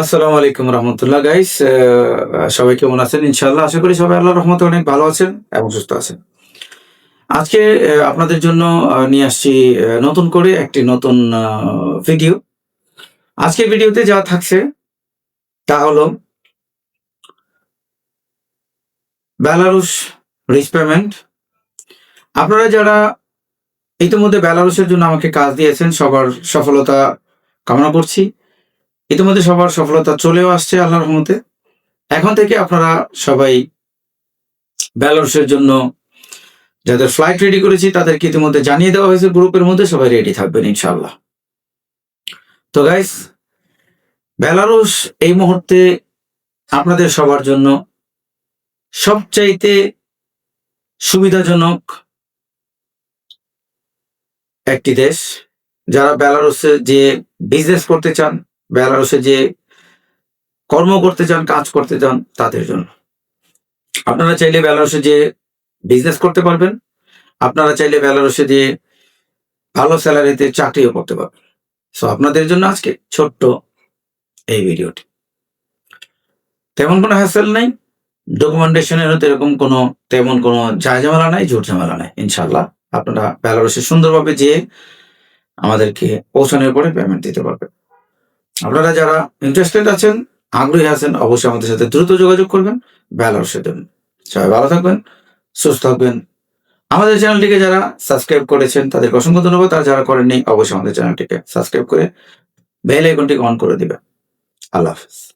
আসসালামু আলাইকুম রহমতুল্লাহ গাইস সবাই কেমন আছেন? ইনশাল্লাহ আশা করি সবাই আল্লাহ রহমতে অনেক ভালো আছেন এবং সুস্থ আছেন। আজকে আপনাদের জন্য নিয়ে আসছি নতুন করে একটি নতুন ভিডিও আজকের ভিডিওতে যা থাকছে, তা হলো বেলারুশ রিচ পেমেন্ট আপনারা যারা ইতিমধ্যে বেলারুসের জন্য আমাকে কাজ দিয়েছেন, সবার সফলতা কামনা করছি। ইতিমধ্যে সবার সফলতা চলেও আসছে আল্লাহর রহমতে। এখন থেকে আপনারা সবাই বেলারুশের জন্য যাদের ফ্লাইট রেডি করেছি, তাদেরকে ইতিমধ্যে জানিয়ে দেওয়া হয়েছে গ্রুপের মধ্যে সবাই রেডি থাকবেন, ইনশাআল্লাহ। তো গাইস বেলারুশ এই মুহূর্তে আপনাদের সবার জন্য সবচাইতে সুবিধাজনক একটি দেশ, যারা বেলারুসে যে বিজনেস করতে চান বেলারুসে যে কর্ম করতে চান, কাজ করতে চান, তাদের জন্য। আপনারা চাইলে বেলারুসে যে বিজনেস করতে পারবেন, আপনারা চাইলে বেলারুসে যে ভালো স্যালারিতে চাকরিও করতে পারবেন। সো আপনাদের জন্য আজকে ছোট্ট এই ভিডিওটি তেমন কোনো হ্যাসেল নাই। ডকুমেন্টেশনের এরকম কোনো, তেমন কোনো ঝামেলা নাই, ঝুট ঝামেলা নাই ইনশাল্লাহ আপনারা বেলারুসে সুন্দরভাবে যেয়ে আমাদেরকে পৌঁছানোর পরে পেমেন্ট দিতে পারবেন। আপনারা যারা ইন্টারেস্টেড আছেন, আগ্রহী আছেন, অবশ্যই আমাদের সাথে দ্রুত যোগাযোগ করবেন ব্যালার দেবেন। সবাই ভালো থাকবেন, সুস্থ থাকবেন। আমাদের চ্যানেলটিকে যারা সাবস্ক্রাইব করেছেন, তাদেরকে অসংখ্য ধন্যবাদ। আর যারা করেননি, অবশ্যই আমাদের চ্যানেলটিকে সাবস্ক্রাইব করে বেল আইকনটিকে অন করে দিবেন। আল্লাহ হাফিজ।